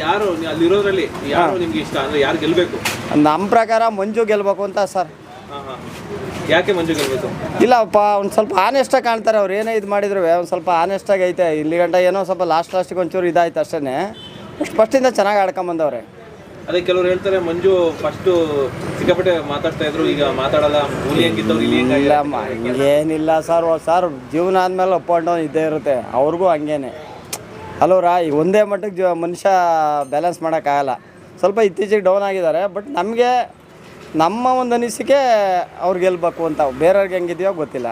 ಯಾರು ಅಲ್ಲಿರೋದ್ರಲ್ಲಿ ಯಾರು ನಿಮ್ಗೆ ಇಷ್ಟ? ಅಂದ್ರೆ ಯಾರು ಗೆಲ್ಬೇಕು? ನಮ್ಮ ಪ್ರಕಾರ ಮಂಜು ಗೆಲ್ಬೇಕು ಅಂತ ಸರ್. ಯಾಕೆ ಮಂಜು ಗೆಲ್ಬೇಕು? ಇಲ್ಲಪ್ಪ ಒಂದು ಸ್ವಲ್ಪ ಆನೆಸ್ಟಾಗಿ ಕಾಣ್ತಾರೆ. ಅವ್ರು ಏನೇ ಇದು ಮಾಡಿದ್ರು ಒಂದು ಸ್ವಲ್ಪ ಆನೆಸ್ಟಾಗಿ ಐತೆ. ಇಲ್ಲಿ ಗಂಟ ಏನೋ ಸ್ವಲ್ಪ ಲಾಸ್ಟ್ ಲಾಸ್ಟಿಗೆ ಒಂಚೂರು ಇದಾಯ್ತು ಅಷ್ಟೇ ಫಸ್ಟಿಂದ ಚೆನ್ನಾಗಿ ಆಡ್ಕೊಂಬಂದವ್ರೆ ಅದೇ ಕೆಲವ್ರು ಹೇಳ್ತಾರೆ ಮಂಜು ಫಸ್ಟ್ ಸಿಕ್ಕಾಪಟ್ಟೆ ಮಾತಾಡ್ತಾ ಇದ್ರು ಈಗ ಮಾತಾಡಲ್ಲ ಹುಲಿ ಹೆಂಗಿದ್ದವ್ರು ಇಲ್ಲಿ ಇಲ್ಲ ಹೆಂಗಾಗಿಲ್ಲ ಮ- ಹಂಗೇನಿಲ್ಲ ಸರ್. ಸರ್ ಜೀವನ ಆದಮೇಲೆ ಅಪ್ ಆ್ಯಂಡ್ ಡೌನ್ ಇದ್ದೇ ಇರುತ್ತೆ. ಅವ್ರಿಗೂ ಹಂಗೇನೆ. ಅಲ್ವರಾ ಈಗ ಒಂದೇ ಮಟ್ಟಕ್ಕೆ ಜೀವ ಮನುಷ್ಯ ಬ್ಯಾಲೆನ್ಸ್ ಮಾಡೋಕ್ಕಾಗಲ್ಲ. ಸ್ವಲ್ಪ ಇತ್ತೀಚೆಗೆ ಡೌನ್ ಆಗಿದ್ದಾರೆ ಬಟ್ ನಮಗೆ ನಮ್ಮ ಒಂದು ಅನಿಸಿಕೆ ಅವ್ರಿಗೆ ಗೆಲ್ಬೇಕು ಅಂತ. ಬೇರೆಯವ್ರಿಗೆ ಹೆಂಗಿದೆಯೋ ಗೊತ್ತಿಲ್ಲ.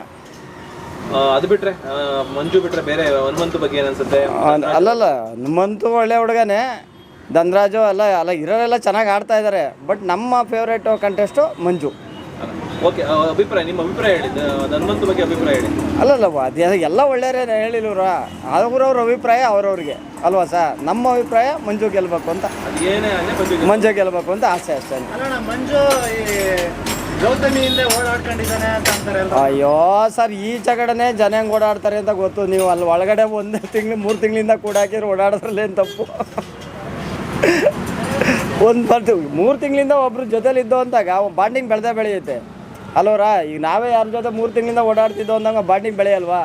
ಅದು ಬಿಟ್ರೆ ಮಂಜು ಬಿಟ್ರೆ ಬೇರೆ ಹನುಮಂತು ಬಗ್ಗೆ ಏನನ್ಸುತ್ತೆ ಅಲ್ಲಲ್ಲ ಹನುಮಂತು ಒಳ್ಳೆ ಹುಡುಗನೇ. ಧನ್ರಾಜು ಎಲ್ಲ ಅಲ್ಲ ಇರೋರೆಲ್ಲ ಚೆನ್ನಾಗಿ ಆಡ್ತಾ ಇದ್ದಾರೆ ಬಟ್ ನಮ್ಮ ಫೇವ್ರೇಟು ಕಂಟೆಸ್ಟು ಮಂಜು. ಓಕೆ ಅಭಿಪ್ರಾಯ ನಿಮ್ಮ ಅಭಿಪ್ರಾಯ ಹೇಳಿ. ದ- ಬಗ್ಗೆ ಅಭಿಪ್ರಾಯ ಹೇಳಿ. ಅಲ್ಲಲ್ಲ ಅದೇ ಎಲ್ಲ ಒಳ್ಳೆಯರೇ ಹೇಳಿಲ್ವ್ರ ಅವ್ರವ್ರ ಅಭಿಪ್ರಾಯ ಅವ್ರವ್ರಿಗೆ. ಅಲ್ವಾ ಸರ್ ನಮ್ಮ ಅಭಿಪ್ರಾಯ ಮಂಜು ಗೆಲ್ಬೇಕು ಅಂತ. ಏನೇ ಮಂಜು ಗೆಲ್ಬೇಕು. ಅಂತ ಆಸೆ ಅಷ್ಟೇ ಮಂಜು ಓಡಾಡ್ಕೊಂಡಿದ್ದಾನೆ ಅಂತ ಅಂತಾರೆ ಅಯ್ಯೋ ಸರ್ ಈ ಜಗಡನೆ ಜನ ಹೆಂಗೆ ಓಡಾಡ್ತಾರೆ ಅಂತ ಗೊತ್ತು. ನೀವು ಅಲ್ಲಿ ಒಳಗಡೆ ಒಂದೇ ತಿಂಗಳು ಮೂರು ತಿಂಗಳಿಂದ ಕೂಡ ಹಾಕಿದ್ರೆ ಓಡಾಡೋದ್ರಲ್ಲಿ ಏನು ತಪ್ಪು? ಒಂದು ಬರ್ತು ಮೂರು ತಿಂಗಳಿಂದ ಒಬ್ರು ಜೊತೆಲಿ ಇದ್ದೋ ಅಂದಾಗ ಬಾಂಡಿಂಗ್ ಬೆಳೆದೇ ಬೆಳೆಯುತ್ತೆ. ಅಲ್ವರ ಈಗ ನಾವೇ ಯಾರ ಜೊತೆ ಮೂರು ತಿಂಗಳಿಂದ ಓಡಾಡ್ತಿದ್ದೋ ಅಂದಾಗ ಬಾಂಡಿಂಗ್ ಬೆಳೆಯಲ್ವಾ?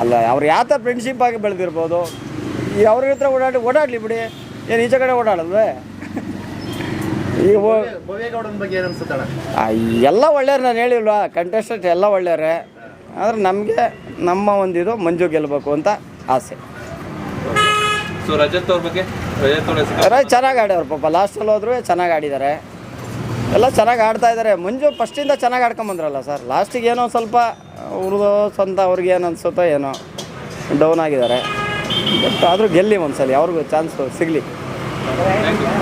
ಅಲ್ಲ ಅವ್ರು ಯಾವ ಥರ ಫ್ರೆಂಡ್ಶಿಪ್ ಆಗಿ ಬೆಳೆದಿರ್ಬೋದು? ಈ ಅವ್ರ ಹತ್ರ ಓಡಾಡಿ ಓಡಾಡಲಿ ಬಿಡಿ. ಏನು ಈಚೆ ಕಡೆ ಓಡಾಡಲ್ವೇ? ಈಗ ಎಲ್ಲ ಒಳ್ಳೆಯವ್ರು ನಾನು ಹೇಳಿಲ್ವಾ? ಕಂಟೆಸ್ಟೆಂಟ್ ಎಲ್ಲ ಒಳ್ಳೆಯವ್ರೆ. ಆದರೆ ನಮಗೆ ನಮ್ಮ ಒಂದಿದು ಮಂಜು ಗೆಲ್ಲಬೇಕು ಅಂತ ಆಸೆ. ಸೊ ರಜತ್ ಅವ್ರ ಬಗ್ಗೆ ರಜತ್ ಅವ್ರ ಹೆಸರು ಚೆನ್ನಾಗಿ ಆಡ್ಯವ್ರು ಪಾಪ. ಲಾಸ್ಟಲ್ಲಿ ಹೋದ್ರು ಚೆನ್ನಾಗಿ ಆಡಿದ್ದಾರೆ. ಎಲ್ಲ ಚೆನ್ನಾಗಿ ಆಡ್ತಾ ಇದ್ದಾರೆ. ಮಂಜು ಫಸ್ಟಿಂದ ಚೆನ್ನಾಗಿ ಆಡ್ಕೊಂಬಂದ್ರಲ್ಲ ಸರ್? ಲಾಸ್ಟಿಗೆ ಏನೋ ಸ್ವಲ್ಪ ಅವ್ರದ್ದು ಸ್ವಂತ ಅವ್ರಿಗೆ ಏನು ಅನ್ಸುತ್ತೋ ಏನೋ ಡೌನ್ ಆಗಿದ್ದಾರೆ. ಬಟ್ ಆದರೂ ಗೆಲ್ಲಿ ಒಂದ್ಸಲಿ. ಅವ್ರಿಗೂ ಚಾನ್ಸು ಸಿಗಲಿ. Thank you